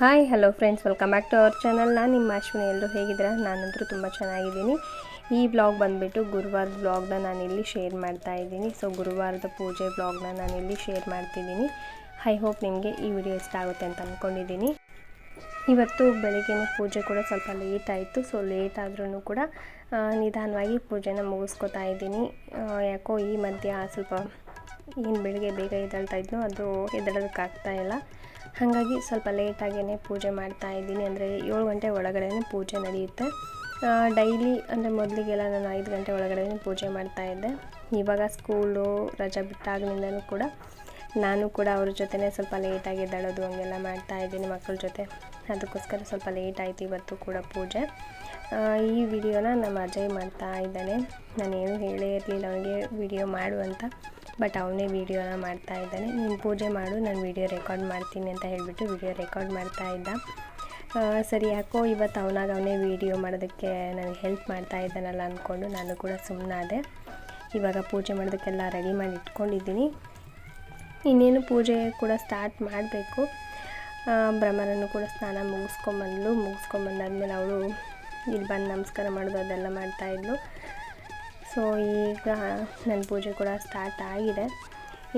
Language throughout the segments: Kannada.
Hi hello friends welcome back to our channel ನಾನು ನಿಮ್ಮ ಅಶ್ವಿನಿ. ಎಲ್ಲರೂ ಹೇಗಿದ್ದೀರಾ? ನಾನಂತರೂ ತುಂಬ ಚೆನ್ನಾಗಿದ್ದೀನಿ. ಈ ಬ್ಲಾಗ್ ಬಂದುಬಿಟ್ಟು ಗುರುವಾರದ ಬ್ಲಾಗ್ನ ನಾನು ಇಲ್ಲಿ ಶೇರ್ ಮಾಡ್ತಾ ಇದ್ದೀನಿ. ಸೊ ಗುರುವಾರದ ಪೂಜೆ ಬ್ಲಾಗ್ನ ನಾನು ಇಲ್ಲಿ ಶೇರ್ ಮಾಡ್ತಿದ್ದೀನಿ. ಐ ಹೋಪ್ ನಿಮಗೆ ಈ ವಿಡಿಯೋ ಇಷ್ಟ ಆಗುತ್ತೆ ಅಂತ ಅಂದ್ಕೊಂಡಿದ್ದೀನಿ ಇವತ್ತು ಬೆಳಗ್ಗೆನ ಪೂಜೆ ಕೂಡ ಸ್ವಲ್ಪ ಲೇಟ್ ಆಯಿತು. ಸೊ ಲೇಟ್ ಆದ್ರೂ ಕೂಡ ನಿಧಾನವಾಗಿ ಪೂಜೆನ ಮುಗಿಸ್ಕೊತಾ ಇದ್ದೀನಿ. ಯಾಕೋ ಈ ಮಧ್ಯ ಸ್ವಲ್ಪ ಏನು ಬೆಳಿಗ್ಗೆ ಬೇಗ ಎದ್ದೇಳ್ತಾ ಇದ್ನೋ ಅದು ಎದ್ದೇಳೋದಕ್ಕಾಗ್ತಾ ಇಲ್ಲ. ಹಾಗಾಗಿ ಸ್ವಲ್ಪ ಲೇಟಾಗೇ ಪೂಜೆ ಮಾಡ್ತಾ ಇದ್ದೀನಿ. ಅಂದರೆ ಏಳು ಗಂಟೆ ಒಳಗಡೆ ಪೂಜೆ ನಡೆಯುತ್ತೆ. ಡೈಲಿ ಅಂದರೆ ಮೊದಲಿಗೆಲ್ಲ ನಾನು ಐದು ಗಂಟೆ ಒಳಗಡೆ ಪೂಜೆ ಮಾಡ್ತಾ ಇದ್ದೆ. ಇವಾಗ ಸ್ಕೂಲು ರಜೆ ಬಿಟ್ಟಾಗಿನಿಂದನೂ ಕೂಡ ನಾನು ಕೂಡ ಅವ್ರ ಜೊತೆನೇ ಸ್ವಲ್ಪ ಲೇಟಾಗಿ ಎದ್ದೇಳೋದು ಹಂಗೆಲ್ಲ ಮಾಡ್ತಾ ಇದ್ದೀನಿ ಮಕ್ಕಳ ಜೊತೆ. ಅದಕ್ಕೋಸ್ಕರ ಸ್ವಲ್ಪ ಲೇಟ್ ಆಯಿತು ಇವತ್ತು ಕೂಡ ಪೂಜೆ. ಈ ವಿಡಿಯೋನ ನಮ್ಮ ಅಜಯ್ ಮಾಡ್ತಾ ಇದ್ದಾನೆ. ನಾನೇನು ಹೇಳೇ ಇರಲಿಲ್ಲ, ಅವನಿಗೆ ವಿಡಿಯೋ ಮಾಡು ಅಂತ. ಬಟ್ ಅವನೇ ವೀಡಿಯೋನ ಮಾಡ್ತಾ ಇದ್ದಾನೆ. ನೀನು ಪೂಜೆ ಮಾಡು, ನಾನು ವೀಡಿಯೋ ರೆಕಾರ್ಡ್ ಮಾಡ್ತೀನಿ ಅಂತ ಹೇಳಿಬಿಟ್ಟು ವೀಡಿಯೋ ರೆಕಾರ್ಡ್ ಮಾಡ್ತಾ ಇದ್ದ. ಸರಿ, ಯಾಕೋ ಇವತ್ತು ಅವನಾಗ ಅವನೇ ವೀಡಿಯೋ ಮಾಡೋದಕ್ಕೆ ನನಗೆ ಹೆಲ್ಪ್ ಮಾಡ್ತಾ ಇದ್ದಾನಲ್ಲ ಅಂದ್ಕೊಂಡು ನಾನು ಕೂಡ ಸುಮ್ಮನಾದೆ ಇವಾಗ ಪೂಜೆ ಮಾಡೋದಕ್ಕೆಲ್ಲ ರೆಡಿ ಮಾಡಿ ಇಟ್ಕೊಂಡಿದ್ದೀನಿ. ಇನ್ನೇನು ಪೂಜೆ ಕೂಡ ಸ್ಟಾರ್ಟ್ ಮಾಡಬೇಕು. ಬ್ರಹ್ಮನನ್ನು ಕೂಡ ಸ್ನಾನ ಮುಗಿಸ್ಕೊಂಬಂದ್ಲು. ಮುಗಿಸ್ಕೊಂಬಂದಾದ್ಮೇಲೆ ಅವಳು ಇಲ್ಲಿ ಬಂದು ನಮಸ್ಕಾರ ಮಾಡೋದು ಅದೆಲ್ಲ ಮಾಡ್ತಾಯಿದ್ಲು ಸೊ ಈಗ ನನ್ನ ಪೂಜೆ ಕೂಡ ಸ್ಟಾರ್ಟ್ ಆಗಿದೆ.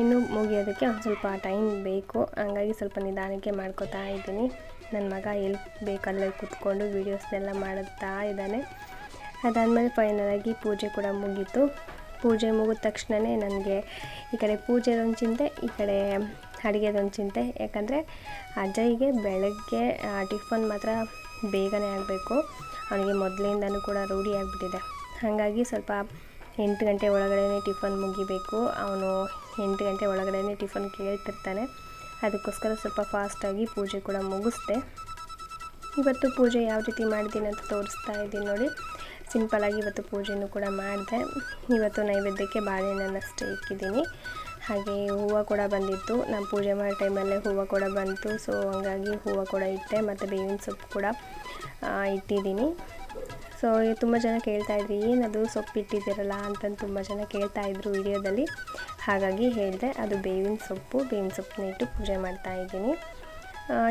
ಇನ್ನು ಮುಗಿಯೋದಕ್ಕೆ ಒಂದು ಸ್ವಲ್ಪ ಟೈಮ್ ಬೇಕು. ಹಂಗಾಗಿ ಸ್ವಲ್ಪ ನಿಧಾನಕ್ಕೆ ಮಾಡ್ಕೋತಾ ಇದ್ದೀನಿ. ನನ್ನ ಮಗ ಎಲ್ಲಿ ಬೇಕಲ್ಲೇ ಕೂತ್ಕೊಂಡು ವೀಡಿಯೋಸ್ನೆಲ್ಲ ಮಾಡುತ್ತಾ ಇದ್ದಾನೆ. ಅದಾದಮೇಲೆ ಫೈನಲಾಗಿ ಪೂಜೆ ಕೂಡ ಮುಗೀತು. ಪೂಜೆ ಮುಗಿದ ತಕ್ಷಣವೇ ನನಗೆ ಈ ಕಡೆ ಪೂಜೆದೊಂದು ಚಿಂತೆ, ಈ ಕಡೆ ಅಡುಗೆದೊಂದು ಚಿಂತೆ. ಯಾಕಂದರೆ ಅಜಯ್ಗೆ ಬೆಳಗ್ಗೆ ಟಿಫನ್ ಮಾತ್ರ ಬೇಗನೆ ಆಗಬೇಕು. ಅವನಿಗೆ ಮೊದಲಿಂದನೂ ಕೂಡ ರೂಢಿ ಆಗಿಬಿಟ್ಟಿದೆ. ಹಾಗಾಗಿ ಸ್ವಲ್ಪ ಎಂಟು ಗಂಟೆ ಒಳಗಡೆ ಟಿಫನ್ ಮುಗಿಬೇಕು. ಅವನು ಎಂಟು ಗಂಟೆ ಒಳಗಡೆ ಟಿಫನ್ ಕೇಳ್ತಿರ್ತಾನೆ. ಅದಕ್ಕೋಸ್ಕರ ಸ್ವಲ್ಪ ಫಾಸ್ಟಾಗಿ ಪೂಜೆ ಕೂಡ ಮುಗಿಸ್ದೆ. ಇವತ್ತು ಪೂಜೆ ಯಾವ ರೀತಿ ಮಾಡಿದ್ದೀನಿ ಅಂತ ತೋರಿಸ್ತಾ ಇದ್ದೀನಿ ನೋಡಿ. ಸಿಂಪಲಾಗಿ ಇವತ್ತು ಪೂಜೆನೂ ಕೂಡ ಮಾಡಿದೆ. ಇವತ್ತು ನೈವೇದ್ಯಕ್ಕೆ ಬಾಳೆಹಣ್ಣನ್ನಷ್ಟೇ ಇಕ್ಕಿದ್ದೀನಿ. ಹಾಗೆ ಹೂವು ಕೂಡ ಬಂದಿತ್ತು. ನಾನು ಪೂಜೆ ಮಾಡೋ ಟೈಮಲ್ಲೇ ಹೂವು ಕೂಡ ಬಂತು. ಸೊ ಹಂಗಾಗಿ ಹೂವು ಕೂಡ ಇಟ್ಟೆ. ಮತ್ತು ಬೇವಿನ ಸೊಪ್ಪು ಕೂಡ ಇಟ್ಟಿದ್ದೀನಿ. ಸೊ ತುಂಬ ಜನ ಕೇಳ್ತಾ ಇದ್ರಿ, ಏನದು ಸೊಪ್ಪು ಇಟ್ಟಿದ್ದೀರಲ್ಲ? ಅಂತಂದು ತುಂಬ ಜನ ಕೇಳ್ತಾ ಇದ್ರು ವಿಡಿಯೋದಲ್ಲಿ. ಹಾಗಾಗಿ ಹೇಳಿದೆ, ಅದು ಬೇವಿನ ಸೊಪ್ಪು, ಬೇವಿನ ಸೊಪ್ಪನ್ನ ಇಟ್ಟು ಪೂಜೆ ಮಾಡ್ತಾ ಇದ್ದೀನಿ.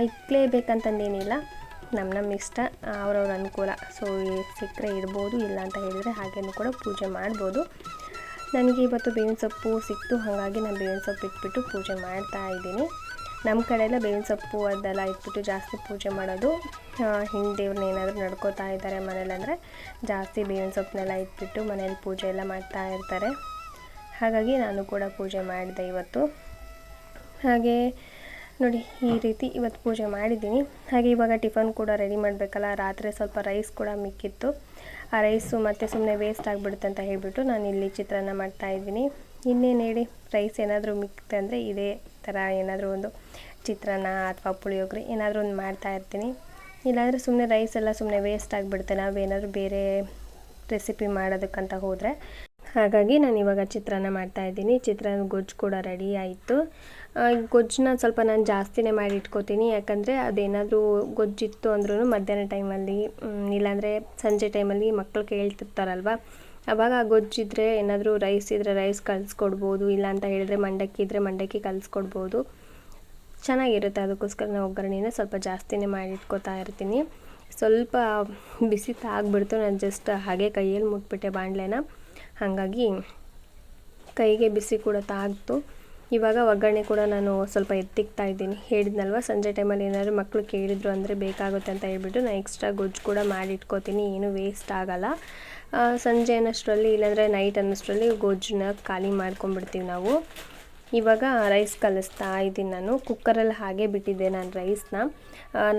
ಇಕ್ಲೇಬೇಕಂತಂದೇನಿಲ್ಲ ನಮ್ಮ ನಮ್ಮ ಇಷ್ಟ, ಅವ್ರವ್ರ ಅನುಕೂಲ. ಸೊ ಸಿಕ್ಕರೆ ಇಡ್ಬೋದು ಇಲ್ಲ ಅಂತ ಹೇಳಿದರೆ ಹಾಗೇನು ಕೂಡ ಪೂಜೆ ಮಾಡ್ಬೋದು. ನನಗೆ ಇವತ್ತು ಬೇವಿನ ಸೊಪ್ಪು ಸಿಕ್ತು, ಹಾಗಾಗಿ ನಾನು ಬೇವಿನ ಸೊಪ್ಪು ಇಟ್ಬಿಟ್ಟು ಪೂಜೆ ಮಾಡ್ತಾ ಇದ್ದೀನಿ. ನಮ್ಮ ಕಡೆ ಎಲ್ಲ ಬೇವಿನ ಸೊಪ್ಪು ಅದೆಲ್ಲ ಇಟ್ಬಿಟ್ಟು ಜಾಸ್ತಿ ಪೂಜೆ ಮಾಡೋದು. ಹಿಂಗೆ ದೇವ್ರನ್ನ ಏನಾದರೂ ನಡ್ಕೋತಾ ಇದ್ದಾರೆ ಮನೇಲಿ ಅಂದರೆ ಜಾಸ್ತಿ ಬೇವಿನ ಸೊಪ್ಪನ್ನೆಲ್ಲ ಇಟ್ಬಿಟ್ಟು ಮನೇಲಿ ಪೂಜೆ ಎಲ್ಲ ಮಾಡ್ತಾ ಇರ್ತಾರೆ. ಹಾಗಾಗಿ ನಾನು ಕೂಡ ಪೂಜೆ ಮಾಡಿದೆ ಇವತ್ತು. ಹಾಗೆ ನೋಡಿ, ಈ ರೀತಿ ಇವತ್ತು ಪೂಜೆ ಮಾಡಿದ್ದೀನಿ. ಹಾಗೆ ಇವಾಗ ಟಿಫನ್ ಕೂಡ ರೆಡಿ ಮಾಡಬೇಕಲ್ಲ, ರಾತ್ರಿ ಸ್ವಲ್ಪ ರೈಸ್ ಕೂಡ ಮಿಕ್ಕಿತ್ತು. ಆ ರೈಸು ಮತ್ತೆ ಸುಮ್ಮನೆ ವೇಸ್ಟ್ ಆಗಿಬಿಡುತ್ತೆ ಅಂತ ಹೇಳಿಬಿಟ್ಟು ನಾನು ಇಲ್ಲಿ ಚಿತ್ರಾನ್ನ ಮಾಡ್ತಾ ಇದ್ದೀನಿ. ಇನ್ನೇನು ಹೇಳಿ ರೈಸ್ ಏನಾದರೂ ಮಿಕ್ತ ಅಂದರೆ ಇದೇ ಥರ ಏನಾದರೂ ಒಂದು ಚಿತ್ರಾನ್ನ ಅಥವಾ ಪುಳಿಯೋಗರೆ ಏನಾದರೂ ಒಂದು ಮಾಡ್ತಾ ಇರ್ತೀನಿ. ಇಲ್ಲಾಂದರೆ ಸುಮ್ಮನೆ ರೈಸ್ ಎಲ್ಲ ಸುಮ್ಮನೆ ವೇಸ್ಟ್ ಆಗಿಬಿಡುತ್ತೆ. ನಾವೇನಾದರೂ ಬೇರೆ ರೆಸಿಪಿ ಮಾಡೋದಕ್ಕಂತ ಹೋದರೆ. ಹಾಗಾಗಿ ನಾನು ಇವಾಗ ಚಿತ್ರಾನ್ನ ಮಾಡ್ತಾ ಇದ್ದೀನಿ. ಚಿತ್ರಾನ್ನ ಗೊಜ್ಜು ಕೂಡ ರೆಡಿ ಆಯಿತು. ಗೊಜ್ಜನ್ನ ಸ್ವಲ್ಪ ನಾನು ಜಾಸ್ತಿನೇ ಮಾಡಿ ಇಟ್ಕೋತೀನಿ. ಯಾಕಂದರೆ ಅದೇನಾದರೂ ಗೊಜ್ಜಿತ್ತು ಅಂದ್ರೂ ಮಧ್ಯಾಹ್ನ ಟೈಮಲ್ಲಿ ಇಲ್ಲಾಂದರೆ ಸಂಜೆ ಟೈಮಲ್ಲಿ ಮಕ್ಕಳು ಕೇಳ್ತಿರ್ತಾರಲ್ವ. ಆವಾಗ ಆ ಗೊಜ್ಜಿದ್ರೆ ಏನಾದರೂ ರೈಸ್ ಇದ್ದರೆ ರೈಸ್ ಕಲಿಸ್ಕೊಡ್ಬೋದು ಇಲ್ಲ ಅಂತ ಹೇಳಿದ್ರೆ ಮಂಡಕ್ಕಿ ಇದ್ದರೆ ಮಂಡಕ್ಕಿ ಕಲಿಸ್ಕೊಡ್ಬೋದು ಚೆನ್ನಾಗಿರುತ್ತೆ ಅದಕ್ಕೋಸ್ಕರ ನಾನು ಒಗ್ಗರಣೆನ ಸ್ವಲ್ಪ ಜಾಸ್ತಿನೇ ಮಾಡಿ ಇಟ್ಕೋತಾ ಇರ್ತೀನಿ. ಸ್ವಲ್ಪ ಬಿಸಿ ತಾಗ್ಬಿಡ್ತು, ನಾನು ಜಸ್ಟ್ ಹಾಗೆ ಕೈಯಲ್ಲಿ ಮುಟ್ಬಿಟ್ಟೆ ಬಾಣಲೆನ. ಹಾಗಾಗಿ ಕೈಗೆ ಬಿಸಿ ಕೂಡ ತಾಗ್ತು. ಇವಾಗ ಒಗ್ಗರಣೆ ಕೂಡ ನಾನು ಸ್ವಲ್ಪ ಎತ್ತಿಕ್ತಾ ಇದ್ದೀನಿ. ಹೇಳಿದ್ನಲ್ವ, ಸಂಜೆ ಟೈಮಲ್ಲಿ ಏನಾದರೂ ಮಕ್ಕಳು ಕೇಳಿದ್ರು ಅಂದರೆ ಬೇಕಾಗುತ್ತೆ ಅಂತ ಹೇಳ್ಬಿಟ್ಟು ನಾನು ಎಕ್ಸ್ಟ್ರಾ ಗೊಜ್ಜು ಕೂಡ ಮಾಡಿ ಇಟ್ಕೋತೀನಿ ಏನು ವೇಸ್ಟ್ ಆಗಲ್ಲ. ಸಂಜೆ ಅನ್ನೋಷ್ಟರಲ್ಲಿ ಇಲ್ಲಾಂದರೆ ನೈಟ್ ಅನ್ನೋಷ್ಟರಲ್ಲಿ ಗೊಜ್ಜನ್ನ ಖಾಲಿ ಮಾಡ್ಕೊಂಡ್ಬಿಡ್ತೀವಿ ನಾವು. ಇವಾಗ ರೈಸ್ ಕಲಿಸ್ತಾ ಇದ್ದೀನಿ ನಾನು. ಕುಕ್ಕರಲ್ಲಿ ಹಾಗೆ ಬಿಟ್ಟಿದ್ದೆ ನಾನು ರೈಸ್ನ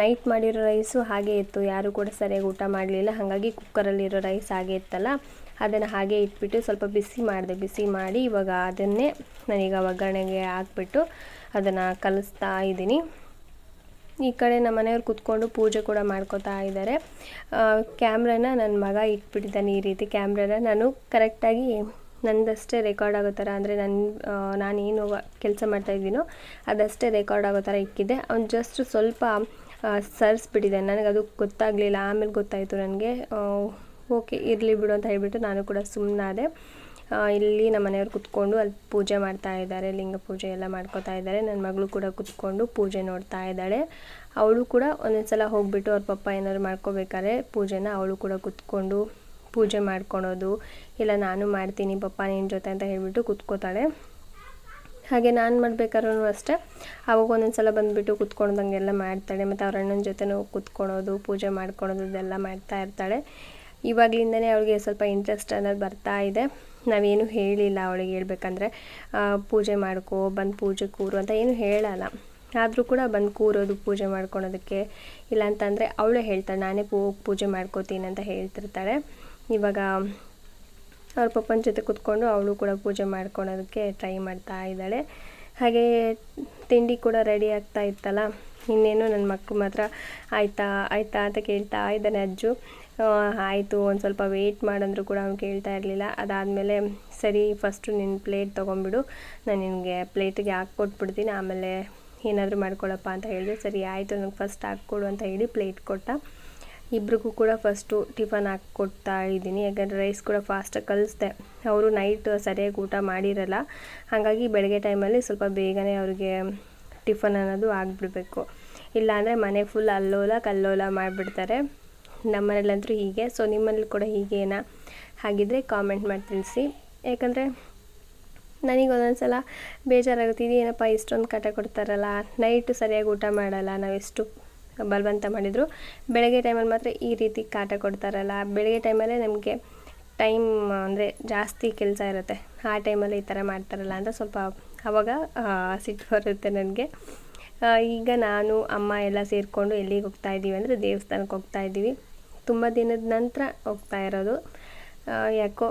ನೈಟ್ ಮಾಡಿರೋ ರೈಸು ಹಾಗೆ ಇತ್ತು. ಯಾರೂ ಕೂಡ ಸರಿಯಾಗಿ ಊಟ ಮಾಡಲಿಲ್ಲ. ಹಾಗಾಗಿ ಕುಕ್ಕರಲ್ಲಿರೋ ರೈಸ್ ಹಾಗೆ ಇತ್ತಲ್ಲ. ಅದನ್ನು ಹಾಗೆ ಇಟ್ಬಿಟ್ಟು ಸ್ವಲ್ಪ ಬಿಸಿ ಮಾಡಿದೆ. ಬಿಸಿ ಮಾಡಿ ಇವಾಗ ಅದನ್ನೇ ನಾನೀಗ ಒಗ್ಗರಣೆಗೆ ಹಾಕ್ಬಿಟ್ಟು ಅದನ್ನು ಕಲಿಸ್ತಾ ಇದ್ದೀನಿ. ಈ ಕಡೆ ನಮ್ಮ ಮನೆಯವ್ರು ಕೂತ್ಕೊಂಡು ಪೂಜೆ ಕೂಡ ಮಾಡ್ಕೋತಾ ಇದ್ದಾರೆ. ಕ್ಯಾಮ್ರಾನ ನನ್ನ ಮಗ ಇಟ್ಬಿಟ್ಟಿದ್ದಾನೆ ಈ ರೀತಿ ಕ್ಯಾಮ್ರಾನ. ನಾನು ಕರೆಕ್ಟಾಗಿ ನಂದಷ್ಟೇ ರೆಕಾರ್ಡ್ ಆಗೋ ಥರ ಅಂದರೆ ನನ್ನ ನಾನೇನು ಕೆಲಸ ಮಾಡ್ತಾಯಿದ್ದೀನೋ ಅದಷ್ಟೇ ರೆಕಾರ್ಡ್ ಆಗೋ ಥರ ಇಕ್ಕಿದ್ದೆ ಅವ್ನು ಜಸ್ಟ್ ಸ್ವಲ್ಪ ನನಗೆ ಅದು ಗೊತ್ತಾಗಲಿಲ್ಲ. ಆಮೇಲೆ ಗೊತ್ತಾಯಿತು ನನಗೆ. ಓಕೆ, ಇರಲಿ ಬಿಡು ಅಂತ ಹೇಳಿಬಿಟ್ಟು ನಾನು ಕೂಡ ಸುಮ್ಮನಾದೆ ಇಲ್ಲಿ ನಮ್ಮ ಮನೆಯವ್ರು ಕುತ್ಕೊಂಡು ಅಲ್ಲಿ ಪೂಜೆ ಮಾಡ್ತಾ ಇದ್ದಾರೆ, ಲಿಂಗ ಪೂಜೆ ಎಲ್ಲ ಮಾಡ್ಕೋತಾ ಇದ್ದಾರೆ. ನನ್ನ ಮಗಳು ಕೂಡ ಕುತ್ಕೊಂಡು ಪೂಜೆ ನೋಡ್ತಾ ಇದ್ದಾಳೆ. ಅವಳು ಕೂಡ ಒಂದೊಂದು ಸಲ ಹೋಗ್ಬಿಟ್ಟು ಅವ್ರ ಪಪ್ಪ ಏನಾದ್ರು ಮಾಡ್ಕೋಬೇಕಾದ್ರೆ ಪೂಜೆನ ಅವಳು ಕೂಡ ಕುತ್ಕೊಂಡು ಪೂಜೆ ಮಾಡ್ಕೊಳೋದು. ಇಲ್ಲ, ನಾನು ಮಾಡ್ತೀನಿ, ಪಪ್ಪ ನಿನ್ನ ಜೊತೆ ಅಂತ ಹೇಳಿಬಿಟ್ಟು ಕುತ್ಕೋತಾಳೆ. ಹಾಗೆ ನಾನು ಮಾಡ್ಬೇಕಾದ್ರೂ ಅಷ್ಟೇ, ಅವಾಗ ಒಂದೊಂದು ಸಲ ಬಂದುಬಿಟ್ಟು ಕುತ್ಕೊಳ್ದಂಗೆಲ್ಲ ಮಾಡ್ತಾಳೆ. ಮತ್ತು ಅವ್ರ ಅಣ್ಣನ ಜೊತೆನೂ ಕುತ್ಕೊಳೋದು, ಪೂಜೆ ಮಾಡ್ಕೊಳೋದು, ಇದೆಲ್ಲ ಮಾಡ್ತಾ ಇರ್ತಾಳೆ. ಇವಾಗಲಿಂದನೇ ಅವಳಿಗೆ ಸ್ವಲ್ಪ ಇಂಟ್ರೆಸ್ಟ್ ಅನ್ನೋದು ಬರ್ತಾ ಇದೆ. ನಾವೇನು ಹೇಳಿಲ್ಲ ಅವಳಿಗೆ ಹೇಳ್ಬೇಕಂದ್ರೆ ಪೂಜೆ ಮಾಡ್ಕೋ, ಬಂದು ಪೂಜೆ ಕೂರು ಅಂತ ಏನು ಹೇಳಲ್ಲ. ಆದರೂ ಕೂಡ ಬಂದು ಕೂರೋದು, ಪೂಜೆ ಮಾಡ್ಕೊಳೋದಕ್ಕೆ ಇಲ್ಲ ಅಂತಂದರೆ ಅವಳೇ ಹೇಳ್ತಾಳೆ, ನಾನೇ ಪೂ, ಪೂಜೆ ಮಾಡ್ಕೋತೀನಿ ಅಂತ ಹೇಳ್ತಿರ್ತಾಳೆ. ಇವಾಗ ಅವ್ರ ಪಪ್ಪನ ಜೊತೆ ಕೂತ್ಕೊಂಡು ಅವಳು ಕೂಡ ಪೂಜೆ ಮಾಡ್ಕೊಳೋದಕ್ಕೆ ಟ್ರೈ ಮಾಡ್ತಾ ಇದ್ದಾಳೆ. ಹಾಗೆ ತಿಂಡಿ ಕೂಡ ರೆಡಿ ಆಗ್ತಾ ಇತ್ತಲ್ಲ, ಇನ್ನೇನು ನನ್ನ ಮಕ್ಕಳು ಮಾತ್ರ ಆಯ್ತಾ ಆಯ್ತಾ ಅಂತ ಕೇಳ್ತಾ ಇದ್ದಾನೆ ಅಜ್ಜು. ಆಯಿತು, ಒಂದು ಸ್ವಲ್ಪ ವೆಯ್ಟ್ ಮಾಡಂದ್ರು ಕೂಡ ಅವ್ನು ಕೇಳ್ತಾ ಇರಲಿಲ್ಲ. ಅದಾದಮೇಲೆ, ಸರಿ ಫಸ್ಟು ನಿನ್ನ ಪ್ಲೇಟ್ ತೊಗೊಂಬಿಡು ನಾನು ನಿನಗೆ ಪ್ಲೇಟಿಗೆ ಹಾಕ್ಕೊಟ್ಬಿಡ್ತೀನಿ. ಆಮೇಲೆ ಏನಾದರೂ ಮಾಡ್ಕೊಳಪ್ಪ ಅಂತ ಹೇಳಿದೆ ಸರಿ, ಆಯಿತು ನನಗೆ ಫಸ್ಟ್ ಹಾಕ್ಕೊಡು ಅಂತ ಹೇಳಿ ಪ್ಲೇಟ್ ಕೊಟ್ಟ. ಇಬ್ರಿಗೂ ಕೂಡ ಫಸ್ಟು ಟಿಫನ್ ಹಾಕ್ಕೊಡ್ತಾ ಇದ್ದೀನಿ. ಯಾಕಂದರೆ ರೈಸ್ ಕೂಡ ಫಾಸ್ಟಾಗಿ ಕಲಿಸ್ದೆ. ಅವರು ನೈಟ್ ಸರಿಯಾಗಿ ಊಟ ಮಾಡಿರಲ್ಲ. ಹಾಗಾಗಿ ಬೆಳಗ್ಗೆ ಟೈಮಲ್ಲಿ ಸ್ವಲ್ಪ ಬೇಗನೆ ಅವ್ರಿಗೆ ಟಿಫನ್ ಅನ್ನೋದು ಆಗಿಬಿಡ್ಬೇಕು ಇಲ್ಲಾಂದರೆ ಮನೆ ಫುಲ್ ಅಲ್ಲೋಲ, ಕಲ್ಲೋಲ ಮಾಡಿಬಿಡ್ತಾರೆ. ನಮ್ಮನೇಲಂತೂ ಹೀಗೆ. ಸೊ ನಿಮ್ಮಲ್ಲಿ ಕೂಡ ಹೀಗೇನಾ? ಹಾಗಿದ್ರೆ ಕಾಮೆಂಟ್ ಮಾಡಿ ತಿಳಿಸಿ. ಯಾಕಂದರೆ ನನಗೆ ಒಂದೊಂದು ಸಲ ಬೇಜಾರಾಗುತ್ತೆ ಏನಪ್ಪ ಇಷ್ಟೊಂದು ಕಾಟ ಕೊಡ್ತಾರಲ್ಲ ನೈಟು ಸರಿಯಾಗಿ ಊಟ ಮಾಡಲ್ಲ ನಾವೆಷ್ಟು ಬಲವಂತ ಮಾಡಿದರು? ಬೆಳಗ್ಗೆ ಟೈಮಲ್ಲಿ ಮಾತ್ರ ಈ ರೀತಿ ಕಾಟ ಕೊಡ್ತಾರಲ್ಲ ಬೆಳಗ್ಗೆ ಟೈಮಲ್ಲೇ ನಮಗೆ ಟೈಮ್ ಅಂದರೆ ಜಾಸ್ತಿ ಕೆಲಸ ಇರುತ್ತೆ. ಆ ಟೈಮಲ್ಲಿ ಈ ಥರ ಮಾಡ್ತಾರಲ್ಲ ಅಂತ ಸ್ವಲ್ಪ ಆವಾಗ ಆ, ಸಿಟ್ಟು ಬರುತ್ತೆ ನನಗೆ. ಈಗ ನಾನು ಅಮ್ಮ ಎಲ್ಲ ಸೇರಿಕೊಂಡು ಎಲ್ಲಿಗೆ ಹೋಗ್ತಾ ಇದ್ದೀವಿ ಅಂದರೆ ದೇವಸ್ಥಾನಕ್ಕೆ ಹೋಗ್ತಾ ಇದ್ದೀವಿ ತುಂಬ ದಿನದ ನಂತರ ಹೋಗ್ತಾ ಇರೋದು. ಯಾಕೋ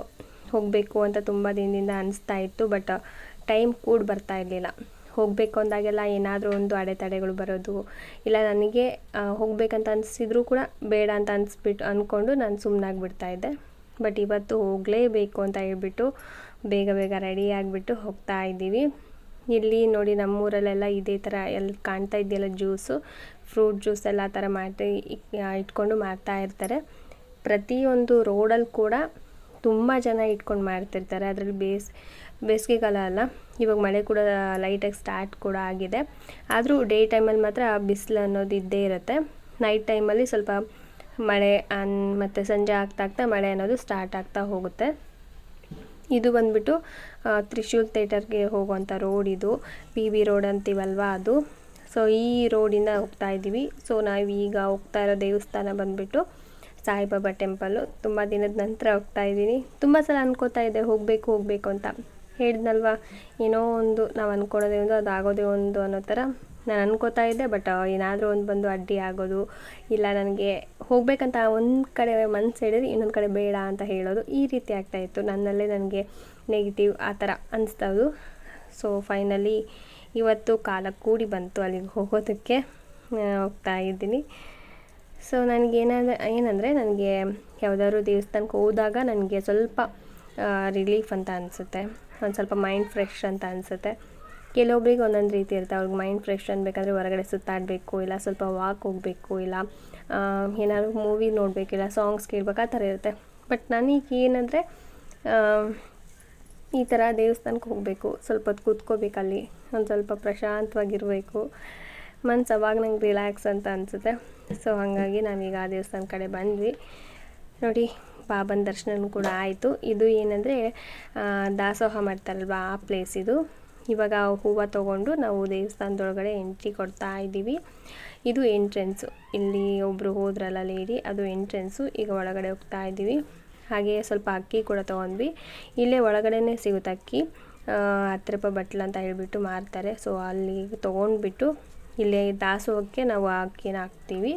ಹೋಗಬೇಕು ಅಂತ ತುಂಬ ದಿನದಿಂದ ಅನಿಸ್ತಾ ಇತ್ತು ಬಟ್ ಟೈಮ್ ಕೂಡ ಬರ್ತಾ ಇರಲಿಲ್ಲ. ಹೋಗಬೇಕು ಅಂದಾಗೆಲ್ಲ ಏನಾದರೂ ಒಂದು ಅಡೆತಡೆಗಳು ಬರೋದು, ಇಲ್ಲ ನನಗೆ ಹೋಗಬೇಕಂತ ಅನಿಸಿದ್ರು ಕೂಡ ಬೇಡ ಅಂತ ಅನಿಸ್ಬಿಟ್ಟು ಅಂದ್ಕೊಂಡು ನಾನು ಸುಮ್ಮನಾಗ್ಬಿಡ್ತಾ ಇದ್ದೆ. ಬಟ್ ಇವತ್ತು ಹೋಗಲೇಬೇಕು ಅಂತ ಹೇಳ್ಬಿಟ್ಟು ಬೇಗ ಬೇಗ ರೆಡಿ ಆಗಿಬಿಟ್ಟು ಹೋಗ್ತಾ ಇದ್ದೀವಿ. ಇಲ್ಲಿ ನೋಡಿ ನಮ್ಮೂರಲ್ಲೆಲ್ಲ ಇದೇ ಥರ ಎಲ್ಲಿ ಕಾಣ್ತಾ ಇದೆಯಲ್ಲ ಜ್ಯೂಸು, ಫ್ರೂಟ್ ಜ್ಯೂಸ್ ಎಲ್ಲ ಆ ಥರ ಮಾಡಿ ಇಟ್ಕೊಂಡು ಮಾರ್ತಾ ಇರ್ತಾರೆ. ಪ್ರತಿಯೊಂದು ರೋಡಲ್ಲಿ ಕೂಡ ತುಂಬ ಜನ ಇಟ್ಕೊಂಡು ಮಾಡ್ತಿರ್ತಾರೆ. ಅದರಲ್ಲಿ ಬೇಸ್, ಬೇಸಿಗೆಗಾಲ ಅಲ್ಲ, ಇವಾಗ ಮಳೆ ಕೂಡ ಲೈಟಾಗಿ ಸ್ಟಾರ್ಟ್ ಕೂಡ ಆಗಿದೆ. ಆದರೂ ಡೇ ಟೈಮಲ್ಲಿ ಮಾತ್ರ ಬಿಸಿಲು ಅನ್ನೋದು ಇದ್ದೇ ಇರುತ್ತೆ. ನೈಟ್ ಟೈಮಲ್ಲಿ ಸ್ವಲ್ಪ ಮಳೆ ಮತ್ತು ಸಂಜೆ ಆಗ್ತಾ ಆಗ್ತಾ ಮಳೆ ಅನ್ನೋದು ಸ್ಟಾರ್ಟ್ ಆಗ್ತಾ ಹೋಗುತ್ತೆ. ಇದು ಬಂದ್ಬಿಟ್ಟು ತ್ರಿಶೂಲ್ ಥಿಯೇಟರ್ಗೆ ಹೋಗುವಂಥ ರೋಡ್ ಇದು. ಪಿ ಬಿ ರೋಡ್ ಅಂತೀವಲ್ವ ಅದು. ಸೊ, ಈ ರೋಡಿಂದ ಹೋಗ್ತಾ ಇದ್ದೀವಿ. ಸೊ, ನಾವು ಈಗ ಹೋಗ್ತಾ ಇರೋ ದೇವಸ್ಥಾನ ಬಂದ್ಬಿಟ್ಟು ಸಾಯಿಬಾಬಾ ಟೆಂಪಲ್ಲು. ತುಂಬ ದಿನದ ನಂತರ ಹೋಗ್ತಾ ಇದ್ದೀನಿ. ತುಂಬ ಸಲ ಅನ್ಕೋತಾ ಇದ್ದೆ, ಹೋಗಬೇಕು ಹೋಗಬೇಕು ಅಂತ. ಹೇಳಿದ್ನಲ್ವ, ಏನೋ ಒಂದು ನಾವು ಅಂದ್ಕೊಳ್ಳೋದೇ ಒಂದು ಅದು ಆಗೋದೇ ಒಂದು ಅನ್ನೋ ಥರ. ನಾನು ಅನ್ಕೋತಾ ಇದ್ದೆ ಬಟ್ ಏನಾದರೂ ಒಂದು ಬಂದು ಅಡ್ಡಿ ಆಗೋದು, ಇಲ್ಲ ನನಗೆ ಹೋಗಬೇಕಂತ ಒಂದು ಕಡೆ ಮನ್ಸು ಹೇಳಿದ್ರೆ ಇನ್ನೊಂದು ಕಡೆ ಬೇಡ ಅಂತ ಹೇಳೋದು ಈ ರೀತಿ ಆಗ್ತಾಯಿತ್ತು ನನ್ನಲ್ಲೇ ನನಗೆ ನೆಗೆಟಿವ್ ಆ ಥರ ಅನಿಸ್ತದು. ಸೊ ಫೈನಲಿ ಇವತ್ತು ಕಾಲ ಕೂಡಿ ಬಂತು ಅಲ್ಲಿಗೆ ಹೋಗೋದಕ್ಕೆ ಹೋಗ್ತಾ ಇದ್ದೀನಿ. ಸೊ ನನಗೇನಾದ ಏನಂದರೆ ನನಗೆ ಯಾವುದಾದ್ರು ದೇವಸ್ಥಾನಕ್ಕೆ ಹೋದಾಗ ನನಗೆ ಸ್ವಲ್ಪ ರಿಲೀಫ್ ಅಂತ ಅನಿಸುತ್ತೆ. ಒಂದು ಸ್ವಲ್ಪ ಮೈಂಡ್ ಫ್ರೆಶ್ ಅಂತ ಅನಿಸುತ್ತೆ. ಕೆಲವೊಬ್ರಿಗೆ ಒಂದೊಂದು ರೀತಿ ಇರುತ್ತೆ. ಅವ್ರಿಗೆ ಮೈಂಡ್ ಫ್ರೆಶ್ ಅನ್ಬೇಕಾದ್ರೆ ಹೊರಗಡೆ ಸುತ್ತಾಡಬೇಕು, ಇಲ್ಲ ಸ್ವಲ್ಪ ವಾಕ್ ಹೋಗಬೇಕು, ಇಲ್ಲ ಏನಾದ್ರೂ ಮೂವಿ ನೋಡಬೇಕು, ಇಲ್ಲ ಸಾಂಗ್ಸ್ ಕೇಳ್ಬೇಕು, ಆ ಥರ ಇರುತ್ತೆ. ಬಟ್ ನನಗೆ ಏನಂದರೆ ಈ ಥರ ದೇವಸ್ಥಾನಕ್ಕೆ ಹೋಗಬೇಕು. ಸ್ವಲ್ಪ ಹೊತ್ತು ಕೂತ್ಕೋಬೇಕು ಅಲ್ಲಿ. ಒಂದು ಸ್ವಲ್ಪ ಪ್ರಶಾಂತವಾಗಿರಬೇಕು. ಮನ್ಸು ಅವಾಗ ನಂಗೆ ರಿಲ್ಯಾಕ್ಸ್ ಅಂತ ಅನಿಸುತ್ತೆ. ಸೊ ಹಾಗಾಗಿ ನಾವೀಗ ಆ ದೇವಸ್ಥಾನ ಕಡೆ ಬಂದ್ವಿ. ನೋಡಿ, ಬಾಬನ ದರ್ಶನ ಕೂಡ ಆಯಿತು. ಇದು ಏನಂದರೆ ದಾಸೋಹ ಮಾಡ್ತಾರಲ್ವ ಆ ಪ್ಲೇಸ್ ಇದು? ಇವಾಗ ಹೂವು ತೊಗೊಂಡು ನಾವು ದೇವಸ್ಥಾನದೊಳಗಡೆ ಎಂಟ್ರಿ ಕೊಡ್ತಾ ಇದ್ದೀವಿ. ಇದು ಎಂಟ್ರೆನ್ಸು ಇಲ್ಲಿ ಒಬ್ಬರು ಹೋದ್ರಲ್ಲ ಲೇಡಿ ಅದು ಎಂಟ್ರೆನ್ಸು ಈಗ ಒಳಗಡೆ ಹೋಗ್ತಾ ಇದ್ದೀವಿ. ಹಾಗೆ ಸ್ವಲ್ಪ ಅಕ್ಕಿ ಕೂಡ ತೊಗೊಂಡ್ವಿ. ಇಲ್ಲೇ ಒಳಗಡೆನೇ ಸಿಗುತ್ತೆ ಅಕ್ಕಿ. ಹತ್ತು ರೂಪಾಯಿ ಬಟ್ಲು ಅಂತ ಹೇಳಿಬಿಟ್ಟು ಮಾರ್ತಾರೆ. ಸೊ ಅಲ್ಲಿ ತೊಗೊಂಡ್ಬಿಟ್ಟು ಇಲ್ಲೇ ದಾಸೋಹಕ್ಕೆ ನಾವು ಅಕ್ಕಿನ ಹಾಕ್ತೀವಿ.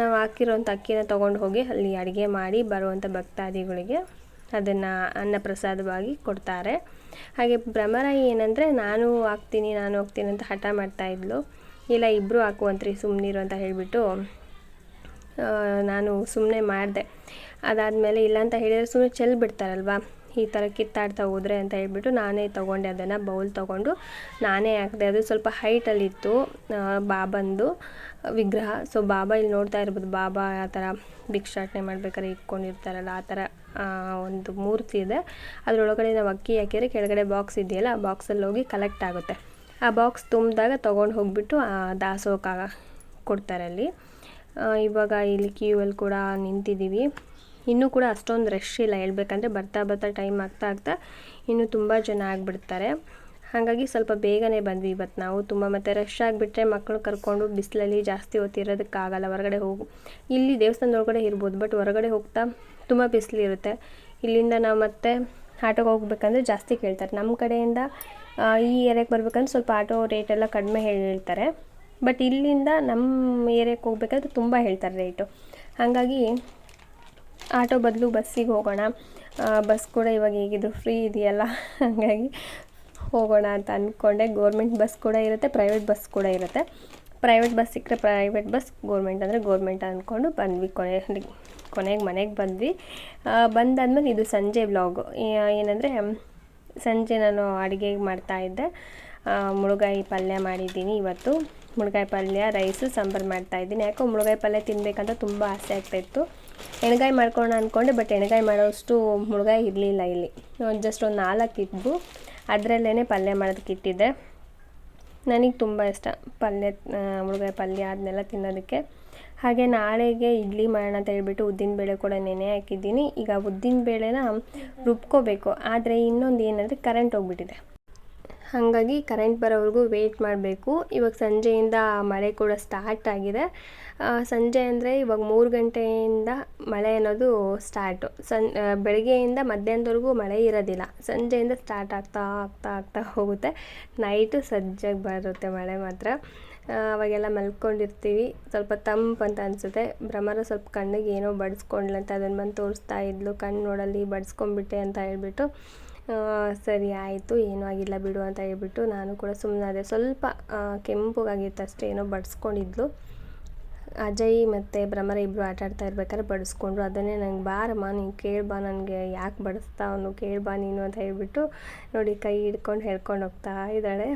ನಾವು ಹಾಕಿರೋಂಥ ಅಕ್ಕಿನ ತೊಗೊಂಡು ಹೋಗಿ ಅಲ್ಲಿ ಅಡುಗೆ ಮಾಡಿ ಬರುವಂಥ ಭಕ್ತಾದಿಗಳಿಗೆ. ಅದನ್ನು ಅನ್ನ ಪ್ರಸಾದವಾಗಿ ಕೊಡ್ತಾರೆ. ಹಾಗೆ ಭ್ರಮರಾಯಿ ಏನಂದರೆ, ನಾನು ಹಾಕ್ತೀನಿ, ನಾನು ಹೋಗ್ತೀನಿ ಅಂತ ಹಠ ಮಾಡ್ತಾ ಇದ್ಲು. ಇಲ್ಲ ಇಬ್ಬರು ಹಾಕುವಂತ್ರಿ ಸುಮ್ಮನಿರು ಅಂತ ಹೇಳಿಬಿಟ್ಟು ನಾನು ಸುಮ್ಮನೆ ಮಾಡಿದೆ. ಅದಾದಮೇಲೆ ಇಲ್ಲ ಅಂತ ಹೇಳಿದರೆ ಸುಮ್ಮನೆ ಚೆಲ್ಲಿ ಬಿಡ್ತಾರಲ್ವ? ಈ ಥರ ಕಿತ್ತಾಡ್ತಾ ಹೋದ್ರೆ ಅಂತ ಹೇಳ್ಬಿಟ್ಟು ನಾನೇ ತೊಗೊಂಡೆ ಅದನ್ನು, ಬೌಲ್ ತೊಗೊಂಡು ನಾನೇ ಹಾಕಿದೆ. ಅದು ಸ್ವಲ್ಪ ಹೈಟಲ್ಲಿತ್ತು ಬಾಬಂದು ವಿಗ್ರಹ. ಸೊ ಬಾಬಾ ಇಲ್ಲಿ ನೋಡ್ತಾ ಇರ್ಬೋದು, ಬಾಬಾ ಆ ಥರ ಭಿಕ್ಷಾಟನೆ ಮಾಡ್ಬೇಕಾದ್ರೆ ಇಟ್ಕೊಂಡಿರ್ತಾರಲ್ಲ, ಆ ಥರ ಒಂದು ಮೂರ್ತಿ ಇದೆ. ಅದರೊಳಗಡೆ ನಾವು ಅಕ್ಕಿ ಹಾಕಿದರೆ ಕೆಳಗಡೆ ಬಾಕ್ಸ್ ಇದೆಯಲ್ಲ, ಆ ಬಾಕ್ಸಲ್ಲಿ ಹೋಗಿ ಕಲೆಕ್ಟ್ ಆಗುತ್ತೆ. ಆ ಬಾಕ್ಸ್ ತುಂಬಿದಾಗ ತೊಗೊಂಡು ಹೋಗ್ಬಿಟ್ಟು, ಆ ದಾಸೋಕ ಕೊಡ್ತಾರೆ ಅಲ್ಲಿ. ಇವಾಗ ಇಲ್ಲಿ ಕ್ಯೂ ಅಲ್ಲಿ ಕೂಡ ನಿಂತಿದ್ದೀವಿ. ಇನ್ನೂ ಕೂಡ ಅಷ್ಟೊಂದು ರಶ್ ಇಲ್ಲ. ಹೇಳ್ಬೇಕಂದ್ರೆ ಬರ್ತಾ ಬರ್ತಾ ಟೈಮ್ ಆಗ್ತಾ ಆಗ್ತಾ ಇನ್ನೂ ತುಂಬ ಜನ ಆಗಿಬಿಡ್ತಾರೆ. ಹಾಗಾಗಿ ಸ್ವಲ್ಪ ಬೇಗನೆ ಬಂದ್ವಿ ಇವತ್ತು ನಾವು. ತುಂಬ ಮತ್ತು ರಶ್ ಆಗಿಬಿಟ್ರೆ ಮಕ್ಕಳು ಕರ್ಕೊಂಡು ಬಿಸಿಲಲ್ಲಿ ಜಾಸ್ತಿ ಹೊತ್ತಿರೋದಕ್ಕಾಗಲ್ಲ. ಹೊರಗಡೆ ಹೋಗು. ಇಲ್ಲಿ ದೇವಸ್ಥಾನದ ಒಳಗಡೆ ಇರ್ಬೋದು ಬಟ್ ಹೊರಗಡೆ ಹೋಗ್ತಾ ತುಂಬ ಬಿಸಿಲಿರುತ್ತೆ. ಇಲ್ಲಿಂದ ನಾವು ಮತ್ತೆ ಆಟೋಗೆ ಹೋಗ್ಬೇಕಂದ್ರೆ ಜಾಸ್ತಿ ಕೇಳ್ತಾರೆ. ನಮ್ಮ ಕಡೆಯಿಂದ ಈ ಏರಿಯಾಗೆ ಬರ್ಬೇಕಂದ್ರೆ ಸ್ವಲ್ಪ ಆಟೋ ರೇಟ್ ಎಲ್ಲ ಕಡಿಮೆ ಹೇಳ್ತಾರೆ. ಬಟ್ ಇಲ್ಲಿಂದ ನಮ್ಮ ಏರಿಯಾಕ್ಕೆ ಹೋಗ್ಬೇಕಾದ್ರೆ ತುಂಬ ಹೇಳ್ತಾರೆ ರೇಟು ಹಾಗಾಗಿ ಆಟೋ ಬದಲು ಬಸ್ಸಿಗೆ ಹೋಗೋಣ. ಬಸ್ ಕೂಡ ಇವಾಗ ಹೇಗಿದ್ರು ಫ್ರೀ ಇದೆಯಲ್ಲ? ಹಾಗಾಗಿ ಹೋಗೋಣ ಅಂತ ಅಂದ್ಕೊಂಡೆ ಗೋರ್ಮೆಂಟ್ ಬಸ್ ಕೂಡ ಇರುತ್ತೆ ಪ್ರೈವೇಟ್ ಬಸ್ ಕೂಡ ಇರುತ್ತೆ. ಪ್ರೈವೇಟ್ ಬಸ್ ಸಿಕ್ಕರೆ ಪ್ರೈವೇಟ್ ಬಸ್, ಗೋರ್ಮೆಂಟ್ ಅಂದರೆ ಗೋರ್ಮೆಂಟ್ ಅಂದ್ಕೊಂಡು ಬಂದ್ವಿ ಕೊನೆ, ಕೊನೆಗೆ ಮನೆಗೆ ಬಂದ್ವಿ. ಬಂದಾದ್ಮೇಲೆ ಇದು ಸಂಜೆ ವ್ಲಾಗು ಏನಂದರೆ, ಸಂಜೆ ನಾನು ಅಡುಗೆ ಮಾಡ್ತಾಯಿದ್ದೆ ಮುಳುಗಾಯಿ ಪಲ್ಯ ಮಾಡಿದ್ದೀನಿ ಇವತ್ತು. ಮುಳುಗಾಯಿ ಪಲ್ಯ ರೈಸು ಸಾಂಬಾರು ಮಾಡ್ತಾಯಿದ್ದೀನಿ ಯಾಕೋ ಮುಳುಗಾಯಿ ಪಲ್ಯ ತಿನ್ನಬೇಕಂತ ತುಂಬ ಆಸೆ ಆಗ್ತಾಯಿತ್ತು ಎಣ್ಗಾಯಿ ಮಾಡ್ಕೊಳ್ಳೋಣ ಅಂದ್ಕೊಂಡೆ ಬಟ್ ಎಣ್ಗಾಯಿ ಮಾಡೋಷ್ಟು ಮುಳುಗಾಯಿ ಇರಲಿಲ್ಲ ಇಲ್ಲಿ. ಜಸ್ಟ್ ಒಂದು ನಾಲ್ಕು ಇದ್ದು ಅದರಲ್ಲೇ ಪಲ್ಯ ಮಾಡೋದಕ್ಕೆ ಇಟ್ಟಿದ್ದೆ. ನನಗೆ ತುಂಬ ಇಷ್ಟ ಪಲ್ಯ ಮುಳುಗಾಯಿ ಪಲ್ಯ ಅದನ್ನೆಲ್ಲ ತಿನ್ನೋದಕ್ಕೆ. ಹಾಗೆ ನಾಳೆಗೆ ಇಡ್ಲಿ ಮಾಡೋಣ ಅಂತ ಹೇಳ್ಬಿಟ್ಟು ಉದ್ದಿನಬೇಳೆ ಕೂಡ ನೆನೆ ಹಾಕಿದ್ದೀನಿ. ಈಗ ಉದ್ದಿನ ಬೇಳೆನ ರುಬ್ಕೋಬೇಕು. ಆದರೆ ಇನ್ನೊಂದು ಏನಂದರೆ ಕರೆಂಟ್ ಹೋಗ್ಬಿಟ್ಟಿದೆ. ಹಾಗಾಗಿ ಕರೆಂಟ್ ಬರೋವರೆಗೂ ವೆಯ್ಟ್ ಮಾಡಬೇಕು. ಇವಾಗ ಸಂಜೆಯಿಂದ ಮಳೆ ಕೂಡ ಸ್ಟಾರ್ಟ್ ಆಗಿದೆ. ಸಂಜೆ ಅಂದರೆ ಇವಾಗ ಮೂರು ಗಂಟೆಯಿಂದ ಮಳೆ ಅನ್ನೋದು ಸ್ಟಾರ್ಟು ಆ, ಬೆಳಗ್ಗೆಯಿಂದ ಮಧ್ಯಾಹ್ನದವರೆಗೂ ಮಳೆ ಇರೋದಿಲ್ಲ. ಸಂಜೆಯಿಂದ ಸ್ಟಾರ್ಟ್ ಆಗ್ತಾ ಆಗ್ತಾ ಆಗ್ತಾ ಹೋಗುತ್ತೆ. ನೈಟು ಸಜ್ಜಾಗಿ ಬರುತ್ತೆ ಮಳೆ ಮಾತ್ರ. ಅವಾಗೆಲ್ಲ ಮಲ್ಕೊಂಡಿರ್ತೀವಿ. ಸ್ವಲ್ಪ ತಂಪು ಅಂತ ಅನಿಸುತ್ತೆ. ಭ್ರಮರ ಸ್ವಲ್ಪ ಕಣ್ಣಿಗೆ ಏನೋ ಬಡಿಸ್ಕೊಂಡ್ಲಂತ ಅದನ್ನು ಬಂದು ತೋರಿಸ್ತಾ ಇದ್ಲು. ಕಣ್ಣು ನೋಡಲ್ಲಿ ಬಡಿಸ್ಕೊಂಡ್ಬಿಟ್ಟೆ ಅಂತ ಹೇಳ್ಬಿಟ್ಟು ಸರಿ ಆಯಿತು, ಏನೂ ಆಗಿಲ್ಲ ಬಿಡು ಅಂತ ಹೇಳ್ಬಿಟ್ಟು ನಾನು ಕೂಡ ಸುಮ್ಮನಾದೆ ಸ್ವಲ್ಪ ಕೆಂಪುಗಾಗಿತ್ತು ಅಷ್ಟೇ, ಏನೋ ಬಡಿಸ್ಕೊಂಡಿದ್ಲು. ಅಜಯ್ ಮತ್ತು ಭ್ರಮರ ಇಬ್ಬರು ಆಟ ಆಡ್ತಾ ಇರ್ಬೇಕಾದ್ರೆ ಬಡಿಸ್ಕೊಂಡ್ರು. ಅದನ್ನೇ ನಂಗೆ, ಬಾರಮ್ಮ, ನೀನು ಕೇಳ್ಬಾ ನನಗೆ, ಯಾಕೆ ಬಡಿಸ್ತಾ ಅವನು? ಕೇಳ್ಬಾ ನೀನು ಅಂತ ಹೇಳ್ಬಿಟ್ಟು ನೋಡಿ ಕೈ ಹಿಡ್ಕೊಂಡು ಹೇಳ್ಕೊಂಡು ಹೋಗ್ತಾ ಇದ್ದಾಳೆ.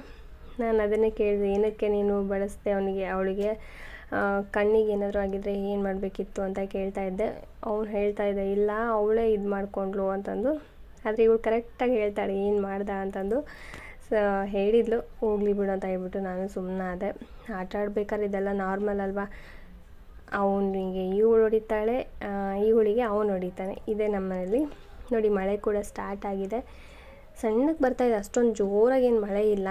ನಾನು ಅದನ್ನೇ ಕೇಳಿದೆ, ಏನಕ್ಕೆ ನೀನು ಬಳಸ್ದೆ ಅವನಿಗೆ, ಅವಳಿಗೆ? ಕಣ್ಣಿಗೆ ಏನಾದರೂ ಆಗಿದ್ರೆ ಏನು ಮಾಡಬೇಕಿತ್ತು? ಅಂತ ಕೇಳ್ತಾ ಇದ್ದೆ. ಅವನು ಹೇಳ್ತಾ ಇದ್ದೆ, ಇಲ್ಲ, ಅವಳೇ ಇದು ಮಾಡ್ಕೊಂಡ್ಲು ಅಂತಂದು. ಆದರೆ ಇವಳು ಕರೆಕ್ಟಾಗಿ ಹೇಳ್ತಾಳೆ, ಏನು ಮಾಡ್ದ? ಅಂತಂದು. ಸ, ಹೇಳಿದ್ಲು. ಹೋಗ್ಲಿ ಬಿಡು ಅಂತ ಹೇಳ್ಬಿಟ್ಟು ನಾನು ಸುಮ್ಮನಾದೆ ಆಟ ಆಡ್ಬೇಕಾದ್ರೆ ಇದೆಲ್ಲ ನಾರ್ಮಲ್ ಅಲ್ವಾ? ಅವನಿಗೆ ಇವಳು ಹೊಡಿತಾಳೆ. ಇವಳಿಗೆ ಅವನು ಹೊಡಿತಾನೆ. ಇದೆ ನಮ್ಮನೇಲಿ. ನೋಡಿ, ಮಳೆ ಕೂಡ ಸ್ಟಾರ್ಟ್ ಆಗಿದೆ. ಸಣ್ಣಕ್ಕೆ ಬರ್ತಾ ಇದೆ. ಅಷ್ಟೊಂದು ಜೋರಾಗಿ ಏನು ಮಳೆ ಇಲ್ಲ.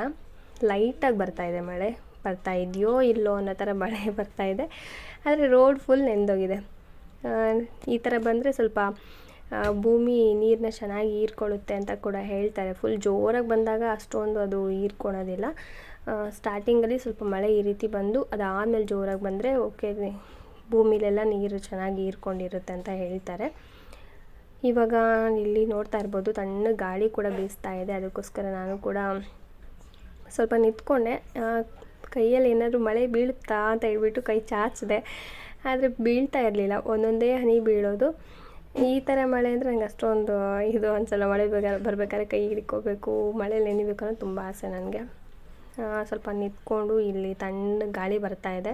ಲೈಟಾಗಿ ಇದೆ ಮಳೆ. ಬರ್ತಾ ಇದೆಯೋ ಇಲ್ಲೋ ಅನ್ನೋ ಥರ ಮಳೆ ಬರ್ತಾ ಇದೆ. ಆದರೆ ರೋಡ್ ಫುಲ್ ನೆಂದೋಗಿದೆ. ಈ ಥರ ಬಂದರೆ ಸ್ವಲ್ಪ ಭೂಮಿ ನೀರನ್ನ ಚೆನ್ನಾಗಿ ಹೀರ್ಕೊಳ್ಳುತ್ತೆ ಅಂತ ಕೂಡ ಹೇಳ್ತಾರೆ. ಫುಲ್ ಜೋರಾಗಿ ಬಂದಾಗ ಅಷ್ಟೊಂದು ಅದು ಹೀರ್ಕೊಳೋದಿಲ್ಲ. ಸ್ಟಾರ್ಟಿಂಗಲ್ಲಿ ಸ್ವಲ್ಪ ಮಳೆ ಈ ರೀತಿ ಬಂದು ಅದಾದಮೇಲೆ ಜೋರಾಗಿ ಬಂದರೆ ಓಕೆ ಭೂಮಿಲೆಲ್ಲ ನೀರು ಚೆನ್ನಾಗಿ ಹೀರ್ಕೊಂಡಿರುತ್ತೆ ಅಂತ ಹೇಳ್ತಾರೆ. ಇವಾಗ ಇಲ್ಲಿ ನೋಡ್ತಾ ಇರ್ಬೋದು ತಣ್ಣ ಗಾಳಿ ಕೂಡ ಬೀಸ್ತಾ ಇದೆ. ಅದಕ್ಕೋಸ್ಕರ ನಾನು ಕೂಡ ಸ್ವಲ್ಪ ನಿಂತ್ಕೊಂಡೆ. ಕೈಯಲ್ಲಿ ಏನಾದರೂ ಮಳೆ ಬೀಳುತ್ತಾ ಅಂತ ಹೇಳ್ಬಿಟ್ಟು ಕೈ ಚಾಚಿದೆ. ಆದರೆ ಬೀಳ್ತಾ ಇರಲಿಲ್ಲ. ಒಂದೊಂದೇ ಹನಿ ಬೀಳೋದು. ಈ ಥರ ಮಳೆ ಅಂದರೆ ನಂಗೆ ಅಷ್ಟೊಂದು, ಇದು ಅನ್ಸಲ್ಲ ಮಳೆ ಬೇಕಾದ್ರೆ ಬರ್ಬೇಕಾದ್ರೆ ಕೈ ಹಿಡ್ಕೋಬೇಕು ಮಳೆ ನೆನಿಬೇಕು ಅನ್ನೋದು ತುಂಬ ಆಸೆ ನನಗೆ. ಸ್ವಲ್ಪ ನಿಂತ್ಕೊಂಡು ಇಲ್ಲಿ ತಣ್ಣ ಗಾಳಿ ಬರ್ತಾ ಇದೆ.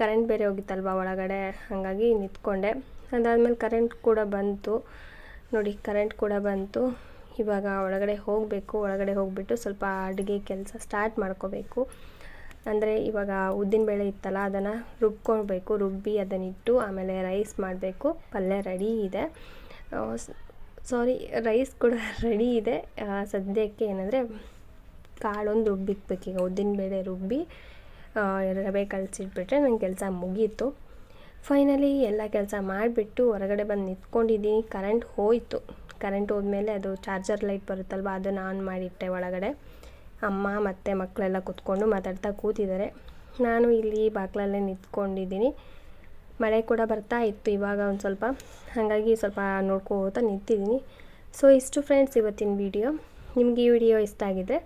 ಕರೆಂಟ್ ಬೇರೆ ಹೋಗಿತ್ತಲ್ವಾ ಒಳಗಡೆ? ಹಾಗಾಗಿ ನಿಂತ್ಕೊಂಡೆ. ಅದಾದಮೇಲೆ ಕರೆಂಟ್ ಕೂಡ ಬಂತು. ನೋಡಿ ಕರೆಂಟ್ ಕೂಡ ಬಂತು. ಇವಾಗ ಒಳಗಡೆ ಹೋಗಬೇಕು, ಒಳಗಡೆ ಹೋಗಿಬಿಟ್ಟು ಸ್ವಲ್ಪ ಅಡುಗೆ ಕೆಲಸ ಸ್ಟಾರ್ಟ್ ಮಾಡ್ಕೋಬೇಕು. ಅಂದರೆ ಇವಾಗ ಉದ್ದಿನಬೇಳೆ ಇತ್ತಲ್ಲ, ಅದನ್ನು ರುಬ್ಕೊಳ್ಬೇಕು. ರುಬ್ಬಿ ಅದನ್ನಿಟ್ಟು ಆಮೇಲೆ ರೈಸ್ ಮಾಡಬೇಕು. ಪಲ್ಯ ರೆಡಿ ಇದೆ. ಸಾರಿ ರೈಸ್ ಕೂಡ ರೆಡಿ ಇದೆ. ಸದ್ಯಕ್ಕೆ ಏನಂದರೆ ಕಾಳೊಂದು ರುಬ್ಬಿಕ್ಬೇಕೀಗ ಉದ್ದಿನಬೇಳೆ ರುಬ್ಬಿ ರವೆ ಕಲಸಿಟ್ಬಿಟ್ರೆ ನನ್ನ ಕೆಲಸ ಮುಗೀತು. ಫೈನಲಿ ಎಲ್ಲ ಕೆಲಸ ಮಾಡಿಬಿಟ್ಟು ಹೊರಗಡೆ ಬಂದು ನಿಂತ್ಕೊಂಡಿದ್ದೀನಿ. ಕರೆಂಟ್ ಹೋಯಿತು. ಕರೆಂಟ್ ಹೋದ್ಮೇಲೆ ಅದು ಚಾರ್ಜರ್ ಲೈಟ್ ಬರುತ್ತಲ್ವ, ಅದನ್ನು ಆನ್ ಮಾಡಿಟ್ಟೆ ಒಳಗಡೆ. ಅಮ್ಮ ಮತ್ತು ಮಕ್ಕಳೆಲ್ಲ ಕೂತ್ಕೊಂಡು ಮಾತಾಡ್ತಾ ಕೂತಿದ್ದಾರೆ. ನಾನು ಇಲ್ಲಿ ಬಾಗ್ಲಲ್ಲೇ ನಿಂತ್ಕೊಂಡಿದ್ದೀನಿ. ಮಳೆ ಕೂಡ ಬರ್ತಾ ಇತ್ತು ಇವಾಗ ಒಂದು ಸ್ವಲ್ಪ. ಹಾಗಾಗಿ ಸ್ವಲ್ಪ ನೋಡ್ಕೋತಾ ನಿಂತಿದ್ದೀನಿ. ಸೊ ಇಷ್ಟು ಫ್ರೆಂಡ್ಸ್ ಇವತ್ತಿನ ವಿಡಿಯೋ ನಿಮಗೆ ಈ ವಿಡಿಯೋ ಇಷ್ಟ ಆಗಿದೆ,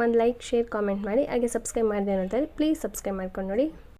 ಒಂದು ಲೈಕ್ ಶೇರ್ ಕಾಮೆಂಟ್ ಮಾಡಿ. ಹಾಗೆ ಸಬ್ಸ್ಕ್ರೈಬ್ ಮಾಡಿದೆ ನೋಡ್ತಾರೆ ಪ್ಲೀಸ್ ಸಬ್ಸ್ಕ್ರೈಬ್ ಮಾಡ್ಕೊಂಡು ನೋಡಿ.